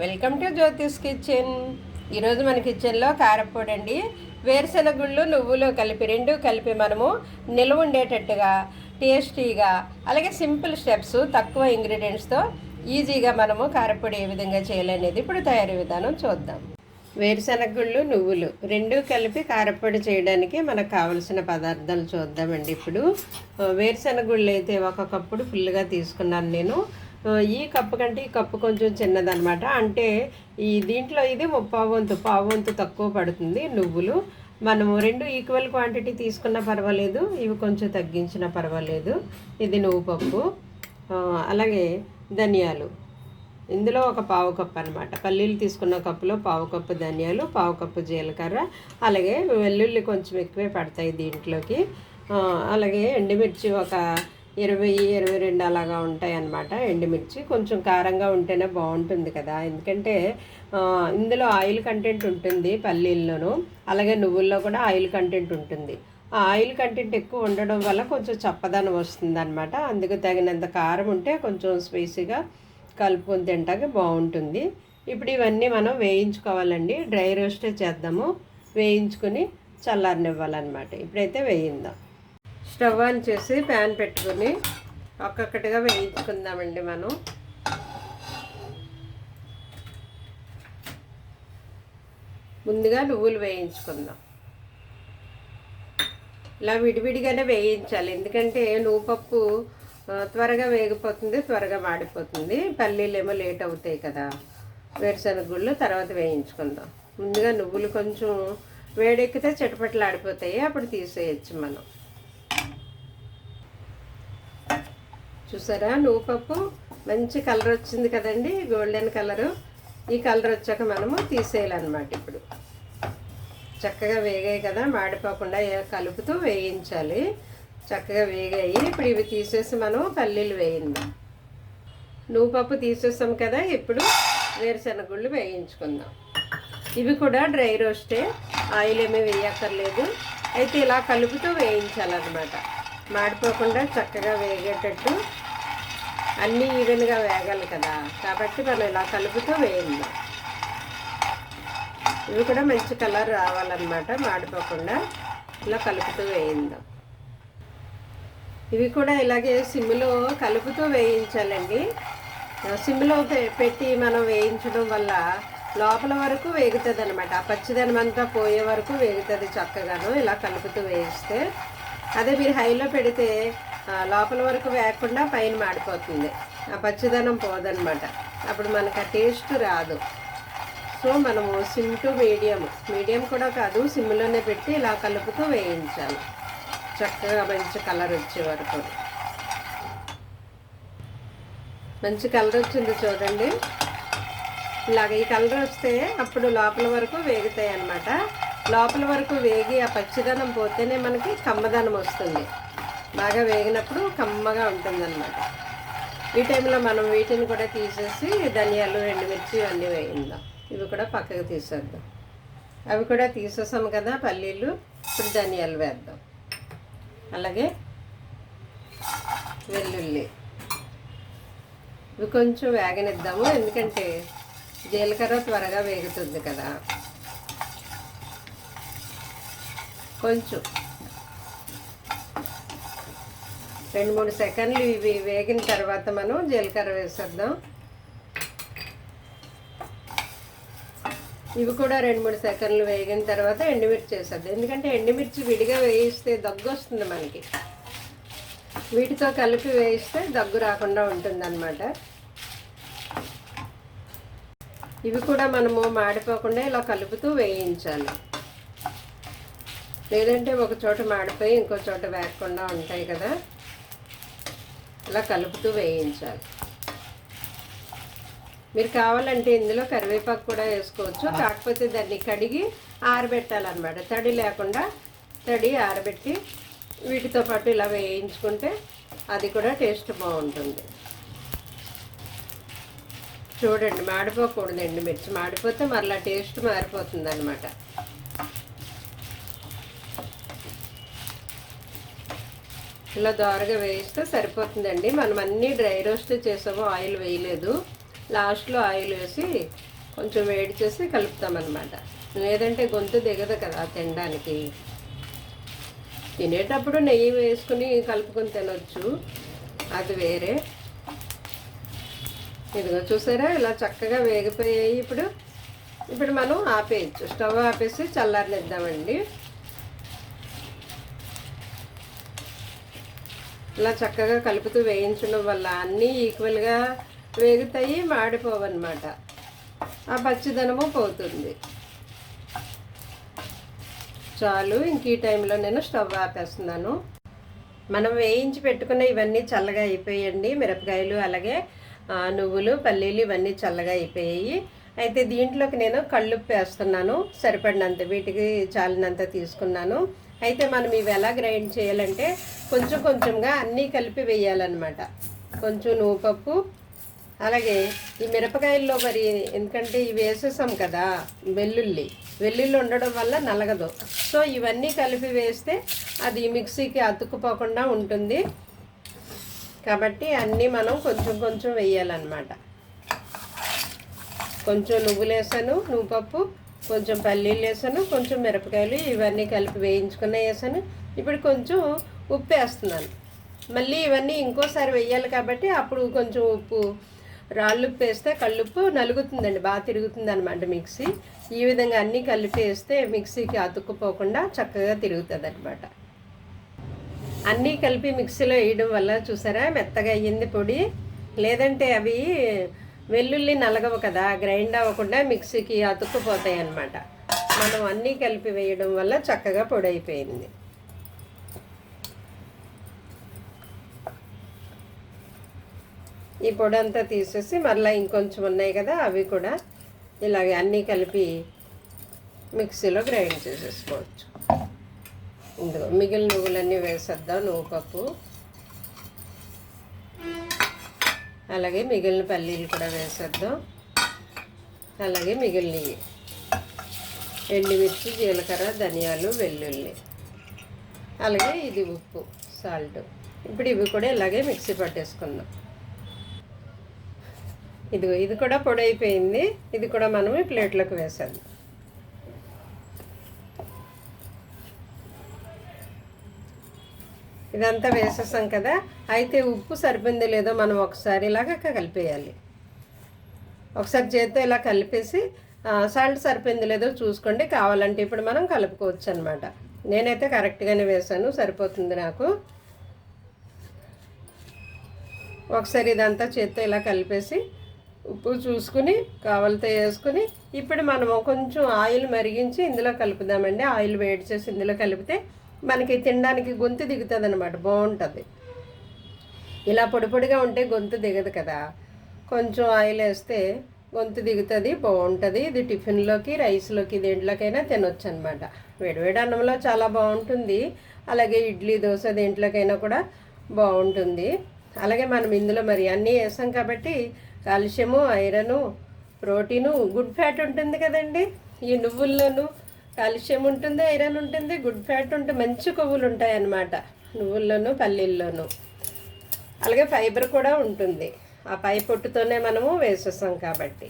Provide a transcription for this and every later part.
Welcome to Jyothish kitchen. ఈరోజు మన కిచెన్లో కారప్పొడి అండి వేరుశెనగుళ్ళు నువ్వులు కలిపి రెండు కలిపి మనము నిల్వ ఉండేటట్టుగా టేస్టీగా అలాగే సింపుల్ స్టెప్స్ తక్కువ ఇంగ్రీడియంట్స్తో ఈజీగా మనము కారప్పొడి ఏ విధంగా చేయాలనేది ఇప్పుడు తయారీ విధానం చూద్దాం. వేరుశెనగుళ్ళు నువ్వులు రెండు కలిపి కారప్పొడి చేయడానికి మనకు కావలసిన పదార్థాలు చూద్దామండి ఇప్పుడు. ఆ, వేరుశెనగుళ్ళు అయితే ఒక కప్పుడు ఫుల్గా తీసుకున్నాను నేను. ఈ కప్పు కంటే ఈ కప్పు కొంచెం చిన్నదనమాట అంటే ఈ దీంట్లో ఇది ముప్పావు వంతు పావు వంతు తక్కువ పడుతుంది నువ్వులు. మనము రెండు ఈక్వల్ క్వాంటిటీ తీసుకున్నా పర్వాలేదు ఇవి కొంచెం తగ్గించినా పర్వాలేదు. ఇది నువ్వు పప్పు అలాగే ధనియాలు. ఇందులో ఒక పావు కప్పు అనమాట పల్లీలు తీసుకున్న కప్పులో పావు కప్పు ధనియాలు పావు కప్పు జీలకర్ర అలాగే వెల్లుల్లి కొంచెం ఎక్కువే పడతాయి దీంట్లోకి. అలాగే ఎండుమిర్చి ఒక ఇరవై ఇరవై రెండు అలాగా ఉంటాయి అన్నమాట ఎండుమిర్చి కొంచెం కారంగా ఉంటేనే బాగుంటుంది కదా. ఎందుకంటే ఇందులో ఆయిల్ కంటెంట్ ఉంటుంది పల్లీల్లోనూ. అలాగే నువ్వుల్లో కూడా ఆయిల్ కంటెంట్ ఉంటుంది. ఆ ఆయిల్ కంటెంట్ ఎక్కువ ఉండడం వల్ల కొంచెం చప్పదనం వస్తుంది అనమాట అందుకు తగినంత కారం ఉంటే కొంచెం స్పైసీగా కలుపుకొని తింటాకి బాగుంటుంది. ఇప్పుడు ఇవన్నీ మనం వేయించుకోవాలండి. డ్రై రోస్టే చేద్దాము. వేయించుకుని చల్లారనివ్వాలన్నమాట. ఇప్పుడైతే వేయిందాం. స్టవ్ ఆన్ చేసి ప్యాన్ పెట్టుకొని ఒక్కొక్కటిగా వేయించుకుందామండి మనం. ముందుగా నువ్వులు వేయించుకుందాం. ఇలా విడివిడిగానే వేయించాలి. ఎందుకంటే నువ్వు పప్పు త్వరగా వేగిపోతుంది త్వరగా మాడిపోతుంది. పల్లీలు ఏమో లేట్ అవుతాయి కదా. వేరుశనగ గుళ్ళు తర్వాత వేయించుకుందాం. ముందుగా నువ్వులు కొంచెం వేడెక్కితే చిటపట్లు ఆడిపోతాయి అప్పుడు తీసేయచ్చు మనం. చూసారా? నువ్వుపప్పు మంచి కలర్ వచ్చింది కదండి గోల్డెన్ కలరు ఈ కలర్ వచ్చాక మనము తీసేయాలన్నమాట ఇప్పుడు. చక్కగా వేగాయి కదా మాడిపోకుండా కలుపుతూ వేయించాలి. చక్కగా వేగాయి. ఇప్పుడు ఇవి తీసేసి మనం పల్లీలు వేయిందాం. నువ్వు పప్పు తీసేసాం కదా ఇప్పుడు వేరుశనగుళ్ళు వేయించుకుందాం. ఇవి కూడా డ్రై రోస్టే ఆయిల్ ఏమీ వేయక్కర్లేదు. అయితే ఇలా కలుపుతూ వేయించాలన్నమాట. మాడిపోకుండా చక్కగా వేగేటట్టు అన్నీ ఈవెన్గా వేగాలి కదా. కాబట్టి మనం ఇలా కలుపుతూ వేయండి. ఇవి కూడా మంచి కలర్ రావాలన్నమాట మాడిపోకుండా ఇలా కలుపుతూ వేయిందాం ఇవి కూడా ఇలాగే సిమ్లో కలుపుతూ వేయించాలండి. సిమ్లో పె- పెట్టి మనం వేయించడం వల్ల లోపల వరకు వేగుతుంది అనమాట ఆ పచ్చిదనం అంతా పోయే వరకు వేగుతుంది చక్కగాను. ఇలా కలుపుతూ వేయిస్తే. అదే మీరు హైలో పెడితే లోపల వరకు వేయకుండా పైన మాడిపోతుంది. ఆ పచ్చిదనం పోదనమాట. అప్పుడు మనకు ఆ టేస్ట్ రాదు. సో మనము సిమ్ టు మీడియం మీడియం కూడా కాదు సిమ్లోనే పెట్టి ఇలా కలుపుతూ వేయించాలి. చక్కగా మంచి కలర్ వచ్చే వరకు. మంచి కలర్ వచ్చింది చూడండి. ఇలాగ ఈ కలర్ వస్తే అప్పుడు లోపల వరకు వేగుతాయి అన్నమాట లోపల వరకు వేగి ఆ పచ్చిదనం పోతేనే మనకి కమ్మదనం వస్తుంది. బాగా వేగినప్పుడు కమ్మగా ఉంటుందన్నమాట. ఈ టైంలో మనం వీటిని కూడా తీసేసి ధనియాలు ఎండుమిర్చి అన్నీ వేయిందాం ఇవి కూడా పక్కకు తీసేద్దాం. అవి కూడా తీసేసాం కదా పల్లీలు ఇప్పుడు ధనియాలు వేద్దాం. అలాగే వెల్లుల్లి. ఇవి కొంచెం వేగనిద్దాము ఎందుకంటే జీలకర్ర త్వరగా వేగుతుంది కదా. కొంచెం. రెండు మూడు సెకండ్లు ఇవి వేగిన తర్వాత మనం జీలకర్ర వేసేద్దాం. ఇవి కూడా రెండు మూడు సెకండ్లు వేగిన తర్వాత ఎండుమిర్చి వేసేద్దాం ఎందుకంటే ఎండుమిర్చి విడిగా వేయిస్తే దగ్గు వస్తుంది మనకి. వీటితో కలిపి వేయిస్తే దగ్గు రాకుండా ఉంటుందన్నమాట. ఇవి కూడా మనము మాడిపోకుండా ఇలా కలుపుతూ వేయించాలి. లేదంటే ఒక చోట మాడిపోయి ఇంకో చోట వేయకుండా ఉంటాయి కదా. ఇలా కలుపుతూ వేయించాలి. మీరు కావాలంటే ఇందులో కరివేపాకు కూడా వేసుకోవచ్చు. కాకపోతే దాన్ని కడిగి ఆరబెట్టాలన్నమాట. తడి లేకుండా తడి ఆరబెట్టి వీటితో పాటు ఇలా వేయించుకుంటే అది కూడా టేస్ట్ బాగుంటుంది. చూడండి మాడిపోకూడదండి మిర్చి. మాడిపోతే మరలా టేస్ట్ మారిపోతుంది అనమాట ఇలా దోరగా వేయిస్తే సరిపోతుందండి. మనం అన్నీ డ్రై రోస్ట్ చేసాము ఆయిల్ వేయలేదు. లాస్ట్లో ఆయిల్ వేసి కొంచెం వేడి చేసి కలుపుతామన్నమాట. లేదంటే గొంతు దిగదు కదా తినడానికి. తినేటప్పుడు నెయ్యి వేసుకుని కలుపుకొని తినొచ్చు. అది వేరే. ఇదిగో చూసారా? ఇలా చక్కగా వేగిపోయాయి ఇప్పుడు. ఇప్పుడు మనం ఆపేయచ్చు. స్టవ్ ఆపేసి చల్లారనిద్దామండి. ఇలా చక్కగా కలుపుతూ వేయించడం వల్ల అన్నీ ఈక్వల్గా వేగుతాయి మాడిపోవన్నమాట. ఆ పచ్చిదనము పోతుంది. చాలు ఇంక ఈ టైంలో నేను స్టవ్ ఆపేస్తున్నాను. మనం వేయించి పెట్టుకున్న ఇవన్నీ చల్లగా అయిపోయాయండి మిరపకాయలు అలాగే నువ్వులు పల్లీలు ఇవన్నీ చల్లగా అయిపోయాయి. అయితే దీంట్లోకి నేను కళ్ళుప్పు వేస్తున్నాను. సరిపడినంత వీటికి చాలినంత తీసుకున్నాను. అయితే మనం ఇవి ఎలా గ్రైండ్ చేయాలంటే కొంచెం కొంచెంగా అన్నీ కలిపి వేయాలన్నమాట. కొంచెం నువ్వు పప్పు అలాగే ఈ మిరపకాయల్లో మరి ఎందుకంటే ఇవి వేసేసాం కదా వెల్లుల్లి. వెల్లుల్లి ఉండడం వల్ల నలగదు. సో ఇవన్నీ కలిపి వేస్తే అది మిక్సీకి అతుక్కుపోకుండా ఉంటుంది. కాబట్టి అన్నీ మనం కొంచెం కొంచెం వేయాలన్నమాట. కొంచెం నువ్వులేసాను నువ్వు పప్పు కొంచెం పల్లీలు వేసాను కొంచెం మిరపకాయలు ఇవన్నీ కలిపి వేయించుకున్న వేసాను. ఇప్పుడు కొంచెం ఉప్పు వేస్తున్నాను. మళ్ళీ ఇవన్నీ ఇంకోసారి వేయాలి కాబట్టి అప్పుడు కొంచెం ఉప్పు రాళ్ళు ఉప్పు వేస్తే కళ్ళుప్పు నలుగుతుందండి బాగా తిరుగుతుంది అనమాట మిక్సీ. ఈ విధంగా అన్నీ కలిపి వేస్తే మిక్సీకి అతుక్కుపోకుండా చక్కగా తిరుగుతుంది అనమాట అన్నీ కలిపి మిక్సీలో వేయడం వల్ల చూసారా మెత్తగా అయ్యింది పొడి. లేదంటే అవి వెల్లుల్లి నలగవు కదా గ్రైండ్ అవ్వకుండా మిక్సీకి అతుక్కుపోతాయి అన్నమాట. మనం అన్నీ కలిపి వేయడం వల్ల చక్కగా పొడి అయిపోయింది. ఈ పొడి అంతా తీసేసి మళ్ళీ ఇంకొంచెం ఉన్నాయి కదా అవి కూడా ఇలాగే అన్నీ కలిపి మిక్సీలో గ్రైండ్ చేసేసుకోవచ్చు. ఇందులో మిగిలిన నువ్వులన్నీ వేసేద్దాం నువ్వు పప్పు. అలాగే మిగిలిన పల్లీలు కూడా వేసేద్దాం. అలాగే మిగిలినవి. ఎండుమిర్చి జీలకర్ర ధనియాలు వెల్లుల్లి. అలాగే ఇది ఉప్పు సాల్ట్. ఇప్పుడు ఇవి కూడా ఇలాగే మిక్సీ పట్టేసుకుందాం. ఇదిగో ఇది కూడా పొడి అయిపోయింది. ఇది కూడా మనం ప్లేట్లోకి వేసేద్దాం. ఇదంతా వేసేసాం కదా. అయితే ఉప్పు సరిపోయిందో లేదో మనం ఒకసారి ఇలాగ కలిపేయాలి. ఒకసారి చేత్తో ఇలా కలిపేసి సాల్ట్ సరిపోయింది లేదో చూసుకోండి. కావాలంటే ఇప్పుడు మనం కలుపుకోవచ్చు అనమాట నేనైతే కరెక్ట్గానే వేసాను సరిపోతుంది నాకు. ఒకసారి ఇదంతా చేత్తో ఇలా కలిపేసి ఉప్పు చూసుకుని కావాలితే వేసుకుని ఇప్పుడు మనము కొంచెం ఆయిల్ మరిగించి ఇందులో కలుపుదామండి. ఆయిల్ వేడి చేసి ఇందులో కలిపితే మనకి తినడానికి గొంతు దిగుతుంది అనమాట బాగుంటుంది ఇలా పొడి పొడిగా ఉంటే గొంతు దిగదు కదా. కొంచెం ఆయిల్ వేస్తే గొంతు దిగుతుంది బాగుంటుంది ఇది టిఫిన్లోకి రైస్లోకి దేంట్లోకైనా తినొచ్చు అనమాట వేడివేడి అన్నంలో చాలా బాగుంటుంది అలాగే ఇడ్లీ దోశ దేంట్లోకైనా కూడా బాగుంటుంది అలాగే మనం ఇందులో మరి అన్నీ వేసాం కాబట్టి calcium iron protein good fat ఉంటుంది కదండి. ఈ నువ్వుల్లోనూ కాల్షియం ఉంటుంది ఐరన్ ఉంటుంది గుడ్ ఫ్యాట్ ఉంటుంది మంచి కొవ్వులు ఉంటాయి అన్నమాట. నువ్వుల్లోనూ పల్లీల్లోనూ. అలాగే ఫైబర్ కూడా ఉంటుంది. ఆ పై పొట్టుతోనే మనము వేసేస్తాం కాబట్టి.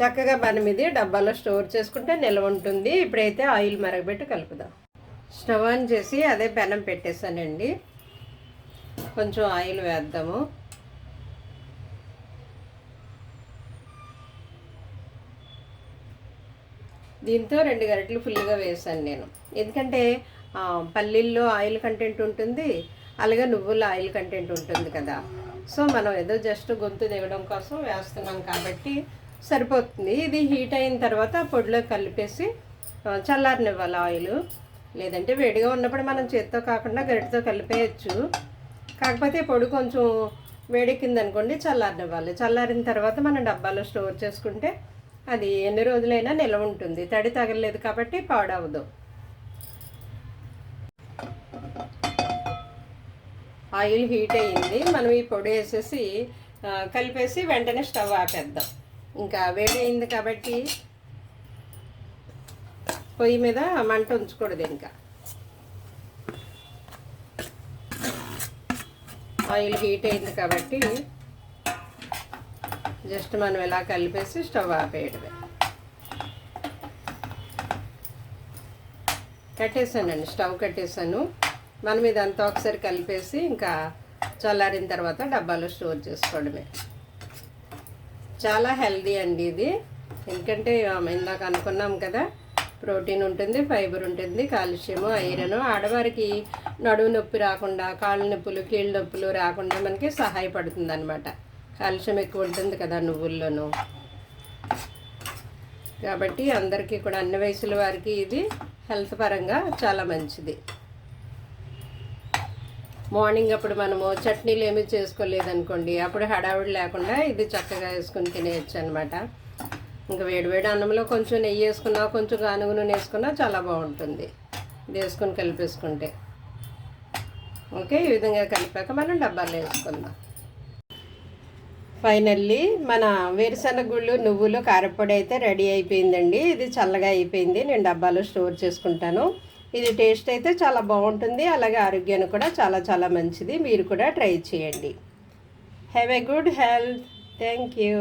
చక్కగా మనం ఇది డబ్బాలో స్టోర్ చేసుకుంటే నిల్వ ఉంటుంది. ఇప్పుడైతే ఆయిల్ మరగబెట్టి కలుపుదాం. స్టవ్ ఆన్ చేసి అదే పెనం పెట్టేశానండి. కొంచెం ఆయిల్ వేద్దాము. దీంతో రెండు గరిటెలు ఫుల్గా వేసాను నేను. ఎందుకంటే పల్లీల్లో ఆయిల్ కంటెంట్ ఉంటుంది అలాగే నువ్వుల ఆయిల్ కంటెంట్ ఉంటుంది కదా. సో మనం ఏదో జస్ట్ గొంతు దిగడం కోసం వేస్తున్నాం కాబట్టి సరిపోతుంది. ఇది హీట్ అయిన తర్వాత పొడిలో కలిపేసి చల్లారనివ్వాలి ఆయిల్. లేదంటే వేడిగా ఉన్నప్పుడు మనం చేత్తో కాకుండా గరిటతో కలిపేయచ్చు. కాకపోతే పొడి కొంచెం వేడెక్కింది అనుకోండి చల్లారనివ్వాలి. చల్లారిన తర్వాత మనం డబ్బాలో స్టోర్ చేసుకుంటే అది ఎన్ని రోజులైనా నిల్వ ఉంటుంది. తడి తగలలేదు కాబట్టి పాడవదు. ఆయిల్ హీట్ అయ్యింది. మనం ఈ పొడి వేసేసి కలిపేసి వెంటనే స్టవ్ ఆపేద్దాం. ఇంకా వేడి అయింది కాబట్టి పొయ్యి మీద మంట ఉంచకూడదు ఇంకా. ఆయిల్ హీట్ అయింది కాబట్టి జస్ట్ మనం ఇలా కలిపేసి స్టవ్ ఆపేయడమే. కట్టేసానండి స్టవ్ కట్టేసాను. మనం ఇదంతా ఒకసారి కలిపేసి ఇంకా చల్లారిన తర్వాత డబ్బాలో స్టోర్ చేసుకోవడమే. చాలా హెల్దీ అండి ఇది. ఎందుకంటే ఇందాక అనుకున్నాం కదా ప్రోటీన్ ఉంటుంది ఫైబర్ ఉంటుంది కాల్షియము ఐరన్. ఆడవారికి నడుము నొప్పి రాకుండా కాళ్ళ నొప్పులు కీళ్ళ నొప్పులు రాకుండా మనకి సహాయపడుతుంది అనమాట కాల్షియం ఎక్కువ ఉంటుంది కదా నువ్వుల్లోనూ. కాబట్టి అందరికీ కూడా అన్ని వయసుల వారికి ఇది హెల్త్ పరంగా చాలా మంచిది. మార్నింగ్ అప్పుడు మనము చట్నీలు ఏమీ చేసుకోలేదనుకోండి అప్పుడు హడావుడి లేకుండా ఇది చక్కగా వేసుకుని తినేయచ్చు అనమాట ఇంకా వేడివేడి అన్నంలో కొంచెం నెయ్యి వేసుకున్నా కొంచెం గానుగు నూనె వేసుకున్నా చాలా బాగుంటుంది. ఇది వేసుకొని కలిపేసుకుంటే. ఓకే ఈ విధంగా కలిపాక మనం డబ్బాలో వేసుకుందాం. ఫైనల్లీ మన వేరుశనగ గుళ్ళు నువ్వులు కారపొడి అయితే రెడీ అయిపోయిందండి. ఇది చల్లగా అయిపోయింది. నేను డబ్బాలో స్టోర్ చేసుకుంటాను. ఇది టేస్ట్ అయితే చాలా బాగుంటుంది. అలాగే ఆరోగ్యానికి కూడా చాలా చాలా మంచిది. మీరు కూడా ట్రై చేయండి. Have a good health thank you